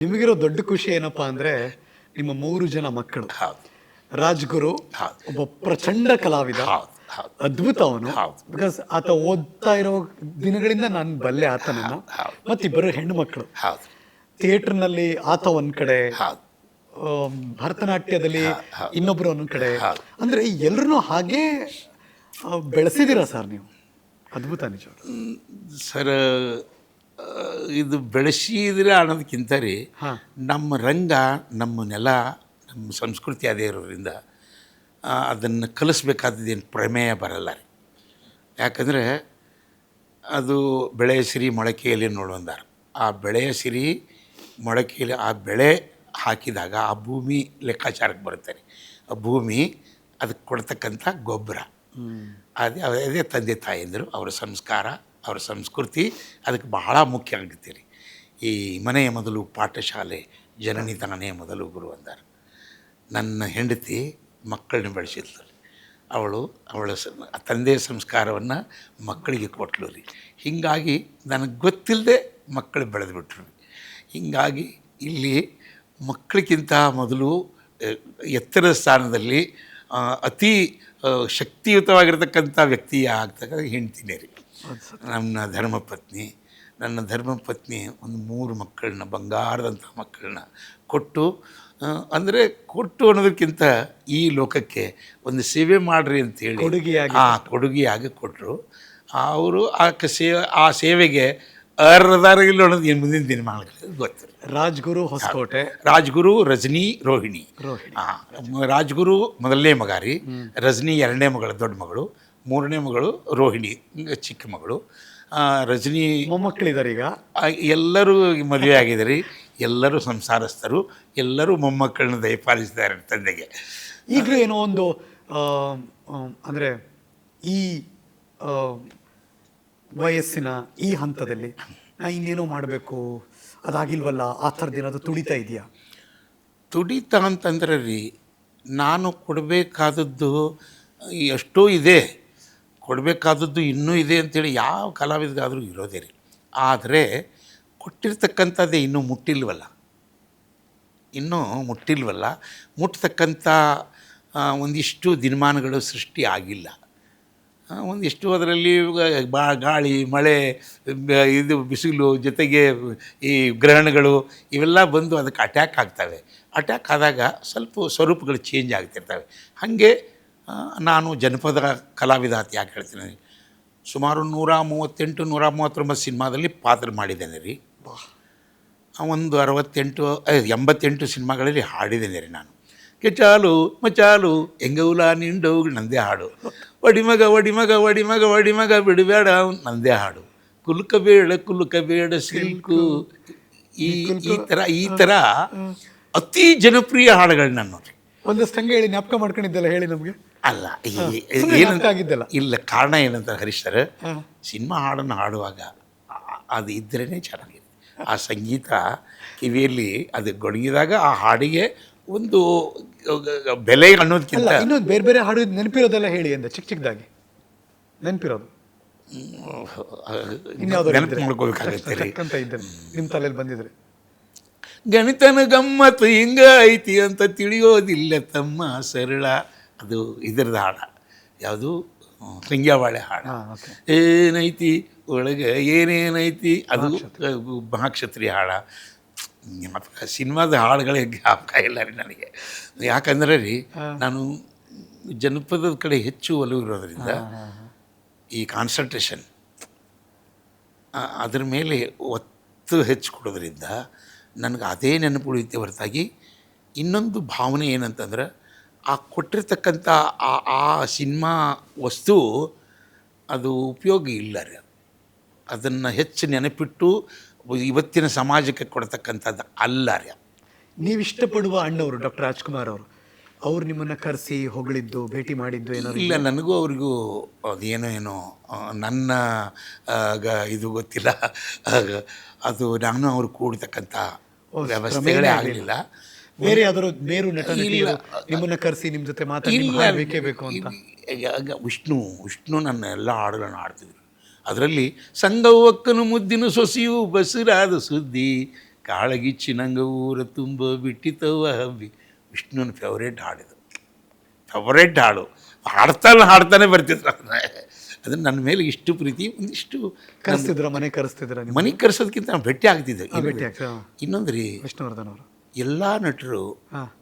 ನಿಮಗಿರೋ ದೊಡ್ಡ ಖುಷಿ ಏನಪ್ಪಾ ಅಂದ್ರೆ ನಿಮ್ಮ ಮೂರು ಜನ ಮಕ್ಕಳು. ಹೌದು. ರಾಜ್ಗುರು. ಒಬ್ಬ ಪ್ರಚಂಡ ಕಲಾವಿದ ಅದ್ಭುತ ಅವನು ಬಿಕಾಸ್ ಆತ ಓದ್ತಾ ಇರೋ ದಿನಗಳಿಂದ ನಾನು ಬಲ್ಲೆ ಆತನನ್ನ. ಮತ್ತಿಬ್ಬರು ಹೆಣ್ಣು ಮಕ್ಕಳು ಹೌದು. ಥಿಯೇಟರ್ನಲ್ಲಿ ಆತ ಒಂದ್ ಕಡೆ ಭರತನಾಟ್ಯದಲ್ಲಿ ಇನ್ನೊಬ್ರು ಒಂದ್ ಕಡೆ. ಅಂದ್ರೆ ಎಲ್ಲರನ್ನೂ ಹಾಗೆ ಬೆಳೆಸಿದಿರ ಬೆಳೆಸಿದ್ದೀರಾ ಸರ್ ನೀವು? ಅದ್ಭುತ ನಿಜ ಸರ್ ಇದು ಬೆಳೆಸಿದ್ರೆ ಅನ್ನೋದಕ್ಕಿಂತ ರೀ. ನಮ್ಮ ರಂಗ ನಮ್ಮ ನೆಲ ನಮ್ಮ ಸಂಸ್ಕೃತಿ ಅದೇ ಇರೋದ್ರಿಂದ ಅದನ್ನು ಕಲಿಸ್ಬೇಕಾದದ್ದೇನು ಪ್ರಮೇಯ ಬರಲ್ಲ ರೀ. ಯಾಕಂದರೆ ಅದು ಬೆಳೆಯ ಸಿರಿ ಮೊಳಕೆಯಲ್ಲಿ ನೋಡುವಂದಾರ ಆ ಬೆಳೆಯ ಸಿರಿ ಮೊಳಕೆಯಲ್ಲಿ ಆ ಬೆಳೆ ಹಾಕಿದಾಗ ಆ ಭೂಮಿ ಲೆಕ್ಕಾಚಾರಕ್ಕೆ ಬರುತ್ತೆ ರೀ. ಆ ಭೂಮಿ ಅದಕ್ಕೆ ಕೊಡ್ತಕ್ಕಂಥ ಗೊಬ್ಬರ. ಅದೇ ಅದೇ ತಂದೆ ತಾಯಿಂದರು ಅವರ ಸಂಸ್ಕಾರ. ಅವರ ಸಂಸ್ಕೃತಿ ಅದಕ್ಕೆ ಬಹಳ ಮುಖ್ಯ ಆಗುತ್ತೆ ರೀ ಈ ಮನೆಯ ಮೊದಲು ಪಾಠಶಾಲೆ ಜನನಿ ತಾನೇ ಮೊದಲು ಗುರು ಅಂದರು. ನನ್ನ ಹೆಂಡತಿ ಮಕ್ಕಳನ್ನ ಬೆಳೆಸಿದ್ಲು ಅವಳು ಅವಳ ತಂದೆಯ ಸಂಸ್ಕಾರವನ್ನು ಮಕ್ಕಳಿಗೆ ಕೊಟ್ಲು ರೀ. ಹೀಗಾಗಿ ನನಗೆ ಗೊತ್ತಿಲ್ಲದೆ ಮಕ್ಕಳು ಬೆಳೆದುಬಿಟ್ರು ಹೀಗಾಗಿ ಇಲ್ಲಿ ಮಕ್ಕಳಿಗಿಂತ ಮೊದಲು ಎತ್ತರ ಸ್ಥಾನದಲ್ಲಿ ಅತಿ ಶಕ್ತಿಯುತವಾಗಿರ್ತಕ್ಕಂಥ ವ್ಯಕ್ತಿ ಆಗ್ತಕ್ಕಂಥ ಹೆಂಡ್ತಿನೇ ರೀ. ನನ್ನ ಧರ್ಮಪತ್ನಿ ನನ್ನ ಧರ್ಮಪತ್ನಿ ಒಂದು ಮೂರು ಮಕ್ಕಳನ್ನ ಬಂಗಾರದಂಥ ಮಕ್ಕಳನ್ನ ಕೊಟ್ಟು ಅಂದರೆ ಕೊಟ್ಟು ಅನ್ನೋದಕ್ಕಿಂತ ಈ ಲೋಕಕ್ಕೆ ಒಂದು ಸೇವೆ ಮಾಡಿರಿ ಅಂತೇಳಿ ಕೊಡುಗೆಯಾಗಿ ಆ ಕೊಡುಗೆಯಾಗಿ ಕೊಟ್ಟರು ಅವರು ಆ ಕ- ಸೇವೆ ಆ ಸೇವೆಗೆ ಅರ್ಹದಾರ ಇಲ್ಲ ಅನ್ನೋದು ಏನು ಮುಂದಿನ ದಿನಮಾನಗಳಲ್ಲಿ ಗೊತ್ತು ರಾಜ್ಗುರು ಹೊಸಕೋಟೆ. ರಾಜ್ಗುರು ರಜನಿ ರೋಹಿಣಿ. ರೋಹಿಣಿ. ರಾಜ್ಗುರು ಮೊದಲನೇ ಮಗ ರೀ ರಜನಿ ಎರಡನೇ ಮಗಳು ದೊಡ್ಡ ಮಗಳು. ಮೂರನೇ ಮಗಳು ರೋಹಿಣಿ ಚಿಕ್ಕ ಮಗಳು. ರಜನಿ ಮೊಮ್ಮಕ್ಕಳಿದ್ದಾರೆ ಈಗ? ಎಲ್ಲರೂ ಮದುವೆ ಆಗಿದ್ದಾರೆ. ಎಲ್ಲರೂ ಸಂಸಾರಸ್ಥರು. ಎಲ್ಲರೂ ಮೊಮ್ಮಕ್ಕಳನ್ನ ದಯಪಾಲಿಸಿದ್ದಾರೆ ತಂದೆಗೆ. ಈಗಲೂ ಏನೋ ಒಂದು ಅಂದ್ರೆ ಈ ವಯಸ್ಸಿನ ಈ ಹಂತದಲ್ಲಿ ನಾ ಇನ್ನೇನೋ ಮಾಡಬೇಕು? ಅದಾಗಿಲ್ವಲ್ಲ? ಆ ಥರದ್ದು ಏನಾದರೂ ತುಡಿತಾ ಇದೆಯಾ? ತುಡಿತ ಅಂತಂದ್ರೆ ರೀ ನಾನು ಕೊಡಬೇಕಾದದ್ದು ಎಷ್ಟೋ ಇದೆ. ಕೊಡಬೇಕಾದದ್ದು ಇನ್ನೂ ಇದೆ ಅಂತೇಳಿ ಯಾವ ಕಲಾವಿದಗಾದರೂ ಇರೋದೇ ರೀ ಆದರೆ ಕೊಟ್ಟಿರ್ತಕ್ಕಂಥದ್ದೇ ಇನ್ನೂ ಮುಟ್ಟಿಲ್ವಲ್ಲ. ಇನ್ನೂ ಮುಟ್ಟಿಲ್ವಲ್ಲ. ಮುಟ್ಟತಕ್ಕಂಥ ಒಂದಿಷ್ಟು ದಿನಮಾನಗಳು ಸೃಷ್ಟಿ ಆಗಿಲ್ಲ. ಒಂದಿಷ್ಟು ಅದರಲ್ಲಿ ಬಾ, ಗಾಳಿ, ಮಳೆ ಇದು ಬಿಸಿಲು ಜೊತೆಗೆ ಈ ಗ್ರಹಣಗಳು ಇವೆಲ್ಲ ಬಂದು ಅದಕ್ಕೆ ಅಟ್ಯಾಕ್ ಆಗ್ತವೆ. ಅಟ್ಯಾಕ್ ಆದಾಗ ಸ್ವಲ್ಪ ಸ್ವರೂಪಗಳು ಚೇಂಜ್ ಆಗ್ತಿರ್ತವೆ. ಹಾಗೆ ನಾನು ಜನಪದ ಕಲಾವಿದ ಅಂತ ಯಾಕೆ ಹೇಳ್ತೀನಿ ಸುಮಾರು ನೂರ ಮೂವತ್ತೆಂಟು ನೂರ ಮೂವತ್ತೊಂಬತ್ತು ಸಿನಿಮಾದಲ್ಲಿ ಪಾತ್ರ ಮಾಡಿದ್ದೇನೆ ರೀ. ಒಂದು ಅರವತ್ತೆಂಟು ಎಂಬತ್ತೆಂಟು ಸಿನಿಮಾಗಳಲ್ಲಿ ಹಾಡಿದ್ದೇನೆ ರೀ ನಾನು. ಕೆಚಾಲು ಮಚಾಲು ಎಂಗೌಲ ನಿಂಡು ನಂದೇ ಹಾಡು. ಒಡಿಮಗ ಒಡಿಮಗ ಒಡಿಮಗ ಒಡಿಮಗ ಬಿಡಬೇಡ ನಂದೇ ಹಾಡು. ಕುಲುಕ ಬೇಡ ಕುಲುಕ ಬೇಡ ಸಿಲ್ಕು. ಈ ಈ ಥರ ಈ ಥರ ಅತಿ ಜನಪ್ರಿಯ ಹಾಡುಗಳನ್ನ ನೋಡಿ ಒಂದಷ್ಟು ಹಂಗೆ ಹೇಳಿ ಜ್ಞಾಪಕ ಮಾಡ್ಕೊಂಡಿದ್ದಲ್ಲ ಹೇಳಿ ನಮಗೆ. ಅಲ್ಲ ಈ- ಏನಂತ ಆಗಿದ್ದಲ್ಲ ಇಲ್ಲ ಕಾರಣ ಏನಂತ ಹರೀಶ್ ಸರ್. ಸಿನಿಮಾ ಹಾಡನ್ನು ಹಾಡುವಾಗ ಅದು ಇದ್ರೇ ಚೆನ್ನಾಗಿದೆ. ಆ ಸಂಗೀತ ಕಿವಿಯಲ್ಲಿ ಅದು ಗೊಣಗಿದಾಗ ಆ ಹಾಡಿಗೆ ಒಂದು ಬೆಲೆ ಅನ್ನೋದಕ್ಕಿಂತ ಇನ್ನೊಂದು ಬೇರೆ ಬೇರೆ ಹಾಡು ನೆನಪಿರೋದೆಲ್ಲ ಹೇಳಿ ಅಂದ ಚಿಕ್ಕ ಚಿಕ್ಕದಾಗಿ ನೆನಪಿರೋದು. ನೆನಪು ಮಾಡ್ಕೋಬೇಕಾಗತ್ತೆ ನಿಮ್ಮ ತಲೆಯಲ್ಲಿ ಬಂದಿದ್ರೆ. ಗಣಿತನ ಗಮ್ಮತ್ತು ಹಿಂಗ ಐತಿ ಅಂತ ತಿಳಿಯೋದಿಲ್ಲ ತಮ್ಮ ಸರಳ. ಅದು ಇದರದ ಹಾಡ. ಯಾವುದು? ಸಂಗ್ಯಾವಾಳೆ ಹಾಡು. ಏನೈತಿ ಒಳಗೆ? ಏನೇನೈತಿ? ಅದು ಮಹಾಕ್ಷತ್ರಿಯ ಹಾಡ. ಮತ್ತು ಸಿನಿಮಾದ ಹಾಡುಗಳೇ ಜ್ಞಾಪಕ ಇಲ್ಲ ರೀ ನನಗೆ. ಯಾಕಂದ್ರೆ ರೀ ನಾನು ಜನಪದದ ಕಡೆ ಹೆಚ್ಚು ಒಲವು ಇರೋದರಿಂದ ಈ ಕಾನ್ಸಂಟ್ರೇಷನ್ ಅದರ ಮೇಲೆ ಒತ್ತು ಹೆಚ್ಚು ಕೊಡೋದ್ರಿಂದ ನನಗೆ ಅದೇ ನೆನಪು ಉಳಿಯುತ್ತೆ ಹೊರತಾಗಿ ಇನ್ನೊಂದು ಭಾವನೆ ಏನಂತಂದ್ರೆ ಆ ಕೊಟ್ಟಿರ್ತಕ್ಕಂಥ ಆ ಆ ಸಿನಿಮಾ ವಸ್ತು ಅದು ಉಪಯೋಗ ಇಲ್ಲ ರೀ ಅದನ್ನು ಹೆಚ್ಚು ನೆನಪಿಟ್ಟು ಇವತ್ತಿನ ಸಮಾಜಕ್ಕೆ ಕೊಡ್ತಕ್ಕಂಥದ್ದು ಅಲ್ಲ ರೀ ನೀವು ಇಷ್ಟಪಡುವ ಅಣ್ಣವರು ಡಾಕ್ಟರ್ ರಾಜ್ಕುಮಾರ್ ಅವರು ಅವ್ರು ನಿಮ್ಮನ್ನು ಕರೆಸಿ ಹೊಗಳಿದ್ದು ಭೇಟಿ ಮಾಡಿದ್ದು ಏನೋ ಇಲ್ಲ ನನಗೂ ಅವ್ರಿಗೂ ಅದೇನೋ ಏನೋ ನನ್ನ ಗ- ಇದು ಗೊತ್ತಿಲ್ಲ. ಅದು ನಾನು ಅವ್ರು ಕೂಡ್ತಕ್ಕಂಥ ವ್ಯವಸ್ಥೆಗಳೇ ಆಗಲಿಲ್ಲ. ಬೇರೆ ಯಾವ್ದಾದ್ರು ಬೇರು ನಟ ನಿಮ್ಮನ್ನ ಕರೆಸಿ ನಿಮ್ ಜೊತೆ ಇಲ್ಲ. ಬೇಕೇ ಬೇಕು ಅಂತ. ಆಗ ವಿಷ್ಣು ವಿಷ್ಣು ನನ್ನ ಎಲ್ಲ ಹಾಡುಗಳನ್ನ ಹಾಡ್ತಿದ್ರು. ಅದರಲ್ಲಿ ಸಂಗವಕ್ಕನು ಮುದ್ದಿನ ಸೊಸೆಯು ಬಸಿರಾದ ಸುದ್ದಿ ಕಾಳಗಿಚ್ಚಿನಂಗ ಊರ ತುಂಬ ಬಿಟ್ಟಿತವ ಹಬ್ಬಿ. ವಿಷ್ಣುವಿನ ಫೇವ್ರೇಟ್ ಹಾಡಿದು ಫೇವ್ರೇಟ್ ಹಾಡು. ಹಾಡ್ತಾನೆ ಹಾಡ್ತಾನೆ ಬರ್ತಿದ್ರು. ಅದನ್ನು ನನ್ನ ಮೇಲೆ ಇಷ್ಟು ಪ್ರೀತಿ ಒಂದಿಷ್ಟು ಕರೆಸ್ತಿದ್ರ ಮನೆ ಕರೆಸ್ತಿದ್ರ ನಿಮ್ಮ ಮನೆ ಕರೆಸೋದಕ್ಕಿಂತ ನಾನು ಭೇಟಿ ಆಗ್ತಿದ್ದೆ ಭೇಟಿ ಆಗ್ತಾ ಇನ್ನೊಂದು ರೀ ವಿಷ್ಣುವರ್ಧನ್ ಅವರು. ಎಲ್ಲ ನಟರು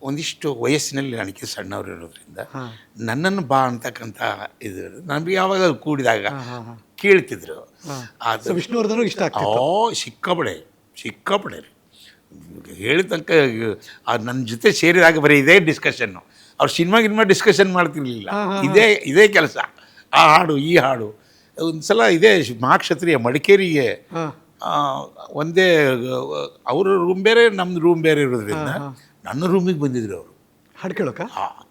ಒಂದಿಷ್ಟು ವಯಸ್ಸಿನಲ್ಲಿ ನನಗೆ ಸಣ್ಣವರು ಇರೋದ್ರಿಂದ ನನ್ನನ್ನು ಬಾ ಅಂತಕ್ಕಂಥ ಇದು ನಮ್ಗೆ ಯಾವಾಗ ಕೂಡಿದಾಗ ಕೇಳ್ತಿದ್ರು. ಆದರೆ ಅದು ವಿಷ್ಣುವರ್ಧನ್ ಇಷ್ಟ ಓ ಸಿಕ್ಕಾಪಡೆ ಸಿಕ್ಕಾಪಡೆ ರೀ. ಹೇಳಿದ ತನಕ ಆ ನನ್ನ ಜೊತೆ ಸೇರಿದಾಗ ಬರೀ ಇದೇ ಡಿಸ್ಕಷನ್ನು ಅವ್ರು ಸಿನಿಮಾ ಗಿನ್ಮಾ ಡಿಸ್ಕಷನ್ ಮಾಡ್ತಿರ್ಲಿಲ್ಲ. ಇದೇ ಇದೇ ಕೆಲಸ. ಆ ಹಾಡು ಈ ಹಾಡು. ಒಂದು ಸಲ ಇದೇ ಮಹಾಕ್ಷತ್ರಿಯ ಮಡಿಕೇರಿಗೆ ಒಂದೇ ಅವ್ರ ರೂಮ್ ಬೇರೆ ನಮ್ಮದು ರೂಮ್ ಬೇರೆ ಇರೋದ್ರಿಂದ ನನ್ನ ರೂಮಿಗೆ ಬಂದಿದ್ರು ಅವರು. ಹಾಡು ಕೇಳೋಕ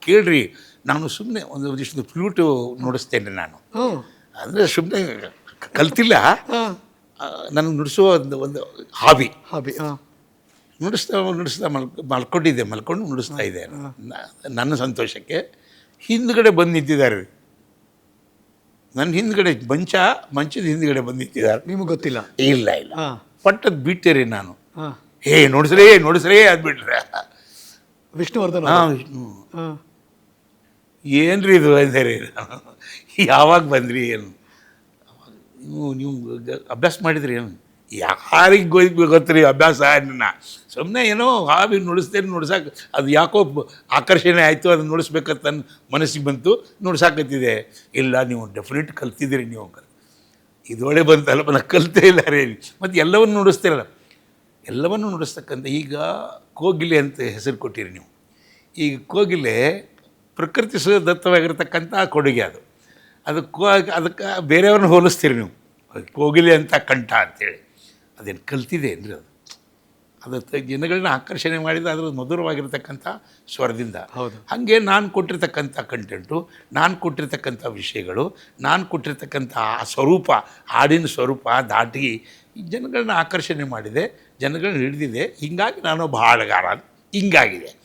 ಕೇಳ್ರಿ ನಾನು ಸುಮ್ಮನೆ ಒಂದು ಒಂದಿಷ್ಟು ಫ್ಲೂಟು ನುಡಿಸ್ತೇನೆ ನಾನು. ಅಂದರೆ ಸುಮ್ಮನೆ ಕಲ್ತಿಲ್ಲ. ನನಗೆ ನುಡಿಸುವ ಒಂದು ಒಂದು ಹಾಬಿ ಹಾಬಿ ಹಾಂ. ನುಡಿಸ್ತಾ ನುಡಿಸ್ತಾ ಮಲ್ ಮಲ್ಕೊಂಡಿದ್ದೆ ಮಲ್ಕೊಂಡು ನುಡಿಸ್ತಾ ಇದ್ದೆ ನನ್ನ ಸಂತೋಷಕ್ಕೆ ಹಿಂದ್ಗಡೆ ಬಂದು ನಿಂತಿದ್ದಾರೆ. ನನ್ನ ಹಿಂದ್ಗಡೆ ಮಂಚ ಮಂಚದ ಹಿಂದ್ಗಡೆ ಬಂದು ನಿಂತಿದ್ದಾರೆ ನಿಮಗೆ ಗೊತ್ತಿಲ್ಲ? ಇಲ್ಲ ಇಲ್ಲ. ಪಟ್ಟದ್ ಬಿಟ್ಟೆ ರೀ ನಾನು. ಹಾಂ. ಏ ನೋಡಿಸ್ರೇ ನೋಡಿಸ್ರೇ ಅಂದ್ಬಿಟ್ರೆ. ವಿಷ್ಣುವರ್ಧನ್ ಹಾಂ ವಿಷ್ಣು. ಹಾಂ. ಏನ್ರಿ ಇದು ಅಂತಾರೆ ಯಾವಾಗ ಬಂದ್ರಿ ಏನು? ನೀವು ನೀವು ಅಭ್ಯಾಸ ಮಾಡಿದ್ರಿ ಏನು? ಯಾರಿಗೆ ಗೊಯ್, ಗೊತ್ತಿರಿ ಅಭ್ಯಾಸ ನನ್ನ? ಸುಮ್ಮನೆ ಏನೋ ಹಾವಿ ನುಡಿಸ್ತೇನೆ ನುಡ್ಸಕ್ಕೆ ಅದು ಯಾಕೋ ಆಕರ್ಷಣೆ ಆಯಿತು, ಅದನ್ನ ನುಡಿಸ್ಬೇಕಂತ ಮನಸ್ಸಿಗೆ ಬಂತು, ನುಡ್ಸಾಕತ್ತಿದೆ. ಇಲ್ಲ, ನೀವು ಡೆಫಿನೆಟ್ ಕಲ್ತಿದ್ದೀರಿ ನೀವು ಇದೊಳೆ ಬಂತಲ್ಲ ನಾನು ಕಲ್ತೇ ಇಲ್ಲ ರೀ. ಮತ್ತು ಎಲ್ಲವನ್ನು ನುಡಿಸ್ತೀರಲ್ಲ. ಎಲ್ಲವನ್ನು ನುಡಿಸ್ತಕ್ಕಂಥ, ಈಗ ಕೋಗಿಲೆ ಅಂತ ಹೆಸರು ಕೊಟ್ಟಿರಿ ನೀವು. ಈಗ ಕೋಗಿಲೆ ಪ್ರಕೃತಿ ದತ್ತವಾಗಿರ್ತಕ್ಕಂಥ ಕೊಡುಗೆ ಅದು. ಅದು ಕೋ, ಅದಕ್ಕೆ ಬೇರೆಯವ್ರನ್ನ ಹೋಲಿಸ್ತೀರಿ ನೀವು. ಕೋಗಿಲೆ ಅಂತ ಕಂಠ ಅಂತೇಳಿ. ಅದೇನು ಕಲ್ತಿದೆ ಅಂದ್ರೆ ಅದು. ಅದು ಜನಗಳನ್ನ ಆಕರ್ಷಣೆ ಮಾಡಿದ ಅದರ ಮಧುರವಾಗಿರ್ತಕ್ಕಂಥ ಸ್ವರದಿಂದ. ಹೌದು. ಹಾಗೆ ನಾನು ಕೊಟ್ಟಿರ್ತಕ್ಕಂಥ ಕಂಟೆಂಟು ನಾನು ಕೊಟ್ಟಿರ್ತಕ್ಕಂಥ ವಿಷಯಗಳು ನಾನು ಕೊಟ್ಟಿರ್ತಕ್ಕಂಥ ಆ ಸ್ವರೂಪ ಹಾಡಿನ ಸ್ವರೂಪ ದಾಟಿ ಜನಗಳನ್ನ ಆಕರ್ಷಣೆ ಮಾಡಿದೆ ಜನಗಳನ್ನ ಹಿಡಿದಿದೆ. ಹೀಗಾಗಿ ನಾನು ಹಾಡುಗಾರ. ಹಿಂಗಾಗಿದೆ.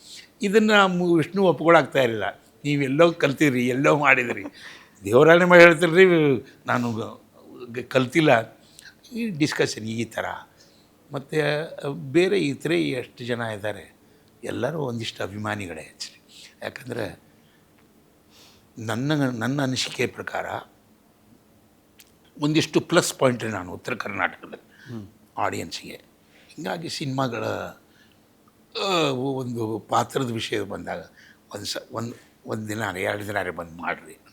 ಇದನ್ನು ವಿಷ್ಣು ಒಪ್ಕೊಳಾಗ್ತಾ ಇರಲಿಲ್ಲ. ನೀವೆಲ್ಲೋ ಕಲ್ತೀರಿ ಎಲ್ಲೋ ಮಾಡಿದಿರಿ. ದೇವರಾಣೆ ಮಾಡಿ ಹೇಳ್ತಿರ್ರಿ ನಾನು ಕಲ್ತಿಲ್ಲ. ಈ ಡಿಸ್ಕಷನ್ ಈ ಥರ ಮತ್ತು ಬೇರೆ ಇತರೆ ಎಷ್ಟು ಜನ ಇದ್ದಾರೆ. ಎಲ್ಲರೂ ಒಂದಿಷ್ಟು ಅಭಿಮಾನಿಗಳೇ ಆ್ಯಕ್ಚುಲಿ ಯಾಕಂದರೆ ನನ್ನ ನನ್ನ ಅನಿಸಿಕೆ ಪ್ರಕಾರ ಒಂದಿಷ್ಟು ಪ್ಲಸ್ ಪಾಯಿಂಟ್ ನಾನು ಉತ್ತರ ಕರ್ನಾಟಕದ ಆಡಿಯನ್ಸಿಗೆ ಹೀಗಾಗಿ ಸಿನಿಮಾಗಳ ಒಂದು ಪಾತ್ರದ ವಿಷಯ ಬಂದಾಗ ಒಂದು ಸ ಒಂದು ಒಂದು ದಿನ ಎರಡು ದಿನ ಬಂದು ಮಾಡಿರಿ ಅಂತ.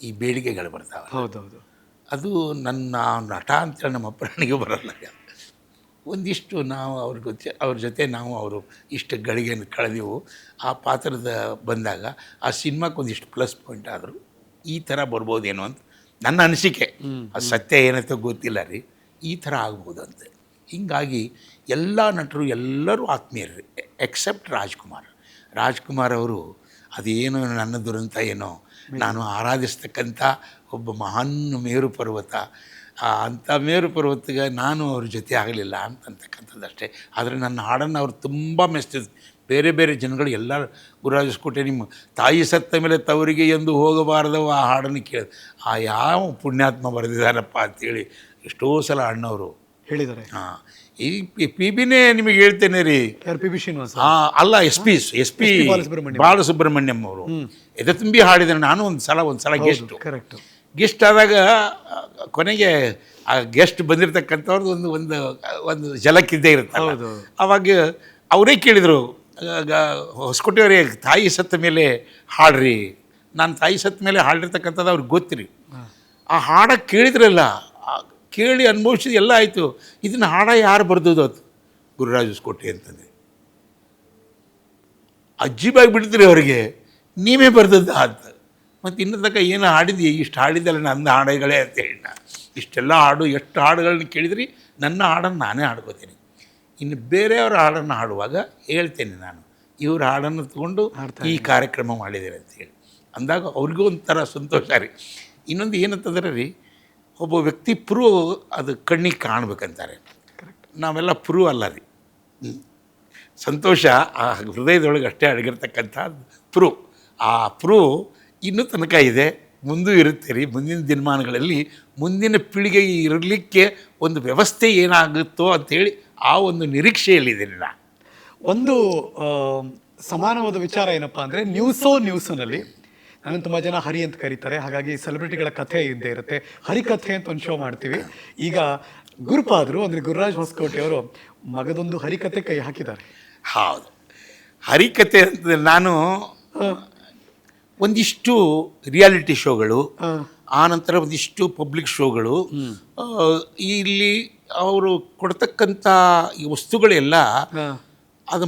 ಈ ಬೇಡಿಕೆಗಳು ಬರ್ತಾವೆ ಹೌದೌದು. ಅದು ನನ್ನ ನಟ ಅಂತ ನಮ್ಮ ಅಪ್ಪನಿಗೆ ಬರಲ್ಲ. ಒಂದಿಷ್ಟು ನಾವು ಅವ್ರ ಜೊತೆ ಅವ್ರ ಜೊತೆ ನಾವು ಅವರು ಇಷ್ಟು ಗಳಿಗೆಯನ್ನು ಕಳೆದೆವು. ಆ ಪಾತ್ರದ ಬಂದಾಗ ಆ ಸಿನಿಮಾಕ್ಕೆ ಒಂದಿಷ್ಟು ಪ್ಲಸ್ ಪಾಯಿಂಟ್ ಆದರು. ಈ ಥರ ಬರ್ಬೋದೇನೋ ಅಂತ ನನ್ನ ಅನಿಸಿಕೆ. ಆ ಸತ್ಯ ಏನಂತ ಗೊತ್ತಿಲ್ಲ ರೀ. ಈ ಥರ ಆಗ್ಬೋದು ಅಂತ ಹೀಗಾಗಿ ಎಲ್ಲ ನಟರು ಎಲ್ಲರೂ ಆತ್ಮೀಯರು ಎಕ್ಸೆಪ್ಟ್ ರಾಜ್ಕುಮಾರ್. ರಾಜ್ಕುಮಾರ್ ಅವರು ಅದೇನೋ ನನ್ನ ದುರಂತ ಏನೋ. ನಾನು ಆರಾಧಿಸ್ತಕ್ಕಂಥ ಒಬ್ಬ ಮಹಾನ್ ಮೇರು ಪರ್ವತ. ಅಂಥ ಮೇರು ಪರ್ವತಗೆ ನಾನು ಅವ್ರ ಜೊತೆ ಆಗಲಿಲ್ಲ ಅಂತಕ್ಕಂಥದ್ದು ಅಷ್ಟೇ. ಆದರೆ ನನ್ನ ಹಾಡನ್ನು ಅವ್ರು ತುಂಬ ಮೆಚ್ಚಿದ್ರು ಬೇರೆ ಬೇರೆ ಜನಗಳು ಎಲ್ಲ ಗುರುರಾಜಸ್ಕೋಟೆ ನಿಮ್ಮ ತಾಯಿ ಸತ್ತ ಮೇಲೆ ತವರಿಗೆ ಎಂದು ಹೋಗಬಾರ್ದವ ಆ ಹಾಡನ್ನು ಕೇಳಿ ಆ ಯಾವ ಪುಣ್ಯಾತ್ಮ ಬರೆದಿದ್ದಾರಪ್ಪ ಅಂತೇಳಿ ಎಷ್ಟೋ ಸಲ ಅಣ್ಣವರು ಹೇಳಿದ್ದಾರೆ. ಹಾಂ. ಈ ಪಿ ಬಿನೇ ನಿಮಗೆ ಹೇಳ್ತೇನೆ ರೀ. ಯಾರು ಪಿ ಬಿ ಶ್ರೀನಿವಾಸ? ಹಾಂ ಅಲ್ಲ S P S P Balasubrahmanyam. Balasubrahmanyam ಅವರು. ಎದೆ ತುಂಬಿ ಹಾಡಿದರೆ ನಾನು ಒಂದು ಸಲ ಒಂದು ಸಲ ಗೆಸ್ಟ್ ಕರೆಕ್ಟ್ ಗೆಸ್ಟ್ ಆದಾಗ ಕೊನೆಗೆ ಆ ಗೆಸ್ಟ್ ಬಂದಿರತಕ್ಕಂಥವ್ರದ್ದು ಒಂದು ಒಂದು ಒಂದು ಜಲಕ್ಕಿದ್ದೇ ಇರುತ್ತೆ. ಅವಾಗ ಅವರೇ ಕೇಳಿದರು ಹೊಸಕೋಟೆಯವರೇ ತಾಯಿ ಸತ್ತ ಮೇಲೆ ಹಾಡ್ರಿ. ನಾನು ತಾಯಿ ಸತ್ತ ಮೇಲೆ ಹಾಡಿರ್ತಕ್ಕಂಥದ್ದು ಅವ್ರಿಗೆ ಗೊತ್ತಿರಿ ಆ ಹಾಡಕ್ಕೆ ಕೇಳಿದ್ರಲ್ಲ ಕೇಳಿ ಅನುಭವಿಸಿದ ಎಲ್ಲ ಆಯಿತು. ಇದನ್ನು ಹಾಡ ಯಾರು ಬರ್ದದ್ದು ಅದು? ಗುರುರಾಜ ಹೊಸಕೋಟೆ ಅಂತಂದೆ ಅಜ್ಜಿಬಾಗಿ ಬಿಡಿದ್ರಿ ಅವರಿಗೆ ನೀವೇ ಬರೆದದ್ದು ಅಂತ. ಮತ್ತು ಇನ್ನು ತನಕ ಏನು ಹಾಡಿದ್ವಿ ಇಷ್ಟು ಹಾಡಿದ್ದಲ್ಲ ನನ್ನ ಹಾಡುಗಳೇ ಅಂತ ಹೇಳಿ ನಾ. ಇಷ್ಟೆಲ್ಲ ಹಾಡು ಎಷ್ಟು ಹಾಡುಗಳನ್ನ ಕೇಳಿದ್ರಿ ನನ್ನ ಹಾಡನ್ನು ನಾನೇ ಹಾಡ್ಕೋತೀನಿ. ಇನ್ನು ಬೇರೆಯವರ ಹಾಡನ್ನು ಹಾಡುವಾಗ ಹೇಳ್ತೇನೆ ನಾನು. ಇವ್ರ ಹಾಡನ್ನು ತಗೊಂಡು ಈ ಕಾರ್ಯಕ್ರಮ ಮಾಡಿದ್ದೇನೆ ಅಂತ ಹೇಳಿ. ಅಂದಾಗ ಅವ್ರಿಗೂ ಒಂಥರ ಸಂತೋಷ ರೀ. ಇನ್ನೊಂದು ಏನಂತಂದ್ರೆ ರೀ ಒಬ್ಬ ವ್ಯಕ್ತಿ ಪ್ರೂ ಅದು ಕಣ್ಣಿಗೆ ಕಾಣಬೇಕಂತಾರೆ. ನಾವೆಲ್ಲ ಪ್ರೂ ಅಲ್ಲ ರೀ. ಸಂತೋಷ ಆ ಹೃದಯದೊಳಗೆ ಅಷ್ಟೇ ಅಡಗಿರ್ತಕ್ಕಂಥ ಪ್ರೂ ಆ ಪ್ರೂ ಇನ್ನೂ ತನಕ ಇದೆ. ಮುಂದೂ ಇರುತ್ತೆ ರೀ. ಮುಂದಿನ ದಿನಮಾನಗಳಲ್ಲಿ ಮುಂದಿನ ಪೀಳಿಗೆ ಇರಲಿಕ್ಕೆ ಒಂದು ವ್ಯವಸ್ಥೆ ಏನಾಗುತ್ತೋ ಅಂಥೇಳಿ ಆ ಒಂದು ನಿರೀಕ್ಷೆಯಲ್ಲಿದ್ದೀನಿ ನಾನು. ಒಂದು ಸಮಾನವಾದ ವಿಚಾರ ಏನಪ್ಪಾ ಅಂದರೆ ನ್ಯೂಸೋ ನ್ಯೂಸ್ನಲ್ಲಿ ನಾನು ತುಂಬ ಜನ ಹರಿ ಅಂತ ಕರೀತಾರೆ. ಹಾಗಾಗಿ ಸೆಲೆಬ್ರಿಟಿಗಳ ಕಥೆ ಇದ್ದೇ ಇರುತ್ತೆ. ಹರಿಕಥೆ ಅಂತ ಒಂದು ಶೋ ಮಾಡ್ತೀವಿ. ಈಗ ಗುರುಪಾದರು ಅಂದರೆ ಗುರುರಾಜ್ ಹೊಸಕೋಟೆ ಅವರು ಮಗದೊಂದು ಹರಿಕತೆ ಕೈ ಹಾಕಿದ್ದಾರೆ. ಹೌದು. ಹರಿಕತೆ ಅಂತ ನಾನು ಒಂದಿಷ್ಟು ರಿಯಾಲಿಟಿ ಶೋಗಳು ಆ, ಆನಂತರ ಒಂದಿಷ್ಟು ಪಬ್ಲಿಕ್ ಶೋಗಳು ಇಲ್ಲಿ ಅವರು ಕೊಡ್ತಕ್ಕಂಥ ಈ ವಸ್ತುಗಳೆಲ್ಲ ಅದು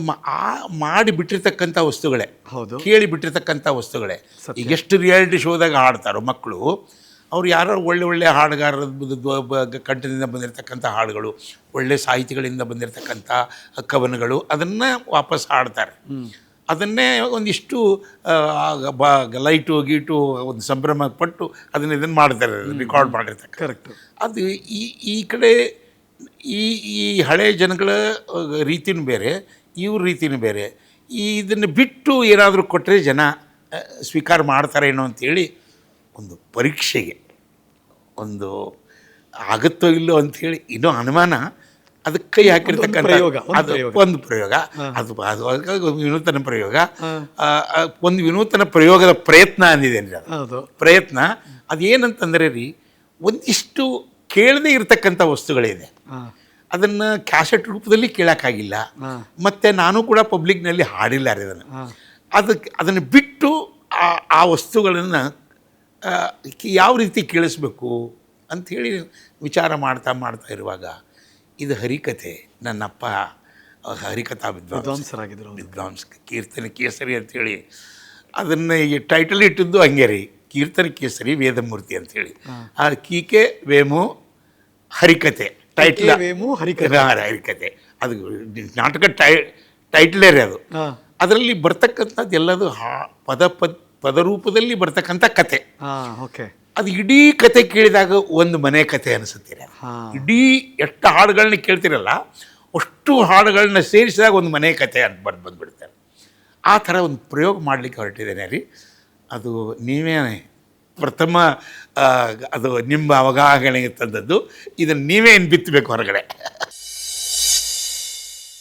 ಮಾಡಿ ಬಿಟ್ಟಿರ್ತಕ್ಕಂಥ ವಸ್ತುಗಳೇ. ಹೌದು. ಕೇಳಿ ಬಿಟ್ಟಿರ್ತಕ್ಕಂಥ ವಸ್ತುಗಳೇ. ಈಗ ಎಷ್ಟು ರಿಯಾಲಿಟಿ ಶೋದಾಗ ಹಾಡ್ತಾರೋ ಮಕ್ಕಳು ಅವ್ರು ಯಾರೋ ಒಳ್ಳೆ ಒಳ್ಳೆ ಹಾಡುಗಾರರ ಕಂಠದಿಂದ ಬಂದಿರತಕ್ಕಂಥ ಹಾಡುಗಳು ಒಳ್ಳೆ ಸಾಹಿತಿಗಳಿಂದ ಬಂದಿರತಕ್ಕಂಥ ಕವನಗಳು ಅದನ್ನು ವಾಪಸ್ ಹಾಡ್ತಾರೆ. ಅದನ್ನೇ ಒಂದಿಷ್ಟು ಬ ಲೈಟು ಗೀಟು ಒಂದು ಸಂಭ್ರಮ ಪಟ್ಟು ಅದನ್ನು ಇದನ್ನು ಮಾಡ್ತಾರೆ ರೆಕಾರ್ಡ್ ಮಾಡಿರ್ತಕ್ಕ ಕರೆಕ್ಟ್ ಅದು ಈ ಈ ಕಡೆ ಈ ಈ ಹಳೆ ಜನಗಳ ರೀತಿನೂ ಬೇರೆ. ಇವ್ರ ರೀತಿಯೂ ಬೇರೆ. ಈ ಇದನ್ನು ಬಿಟ್ಟು ಏನಾದರೂ ಕೊಟ್ಟರೆ ಜನ ಸ್ವೀಕಾರ ಮಾಡ್ತಾರೇನೋ ಅಂಥೇಳಿ ಒಂದು ಪರೀಕ್ಷೆಗೆ ಒಂದು ಆಗುತ್ತೋ ಇಲ್ಲೋ ಅಂಥೇಳಿ ಇನ್ನೂ ಅನುಮಾನ ಅದಕ್ಕೆ ಕೈ ಹಾಕಿರ್ತಕ್ಕಂಥ ಅದು ಪ್ರಯೋಗ. ಒಂದು ಪ್ರಯೋಗ. ಅದು ಅದು ವಿನೂತನ ಪ್ರಯೋಗ. ಒಂದು ವಿನೂತನ ಪ್ರಯೋಗದ ಪ್ರಯತ್ನ ಅಂದಿದ್ದೇನೆ ರೀ ಅದು. ಪ್ರಯತ್ನ. ಅದೇನಂತಂದರೆ ರೀ ಒಂದಿಷ್ಟು ಕೇಳದೇ ಇರತಕ್ಕಂಥ ವಸ್ತುಗಳಿದೆ. ಅದನ್ನು ಕ್ಯಾಸೆಟ್ ರೂಪದಲ್ಲಿ ಕೇಳೋಕ್ಕಾಗಿಲ್ಲ. ಮತ್ತು ನಾನು ಕೂಡ ಪಬ್ಲಿಕ್ನಲ್ಲಿ ಹಾಡಿಲ್ಲ ರೀ ಅದನ್ನು. ಅದಕ್ಕೆ ಅದನ್ನು ಬಿಟ್ಟು ಆ ಆ ವಸ್ತುಗಳನ್ನು ಯಾವ ರೀತಿ ಕೇಳಿಸ್ಬೇಕು ಅಂಥೇಳಿ ವಿಚಾರ ಮಾಡ್ತಾ ಮಾಡ್ತಾ ಇರುವಾಗ ಇದು ಹರಿಕಥೆ ನನ್ನಪ್ಪ ಹರಿಕಥಾ ವಿದ್ವಾಂಸರಾಗಿದ್ದರು. ವಿದ್ವಾಂಸ ಕೀರ್ತನೆ ಕೇಸರಿ ಅಂಥೇಳಿ ಅದನ್ನು ಈ ಟೈಟಲ್ ಇಟ್ಟಿದ್ದು ಹಂಗೆ ರೀ ಕೀರ್ತನ ಕೇಸರಿ ವೇದಮೂರ್ತಿ ಅಂಥೇಳಿ ಆ ಕೀಕೆ ವೇಮು ಹರಿಕತೆ ಹರಿಕಥೆ. ಹರಿಕತೆ ಅದು ನಾಟಕ ಟೈ ಟೈಟ್ಲೇ ರೀ ಅದು. ಅದರಲ್ಲಿ ಬರ್ತಕ್ಕಂಥದ್ದು ಎಲ್ಲದು ಹಾ ಪದ ಪದ ಪದರೂಪದಲ್ಲಿ ಬರ್ತಕ್ಕಂಥ ಕತೆ. ಓಕೆ ಅದು ಇಡೀ ಕತೆ ಕೇಳಿದಾಗ ಒಂದು ಮನೆ ಕತೆ ಅನಿಸುತ್ತೀರ ಹಾ. ಇಡೀ ಎಷ್ಟು ಹಾಡುಗಳನ್ನ ಕೇಳ್ತಿರಲ್ಲ ಅಷ್ಟು ಹಾಡುಗಳನ್ನ ಸೇರಿಸಿದಾಗ ಒಂದು ಮನೆ ಕತೆ ಅಂತ ಬಂದು ಬಂದುಬಿಡ್ತಾರೆ ಆ ಥರ ಒಂದು ಪ್ರಯೋಗ ಮಾಡಲಿಕ್ಕೆ ಹೊರಟಿದ್ದೇನೆ ರೀ. ಅದು ನೀವೇ ಪ್ರಥಮ ಅದು ನಿಮ್ಮ ಅವಗಾಹನೆಗೆ ತಂದದ್ದು. ಇದನ್ನು ನೀವೇ ಏನು ಬಿತ್ತಬೇಕು ಹೊರಗಡೆ.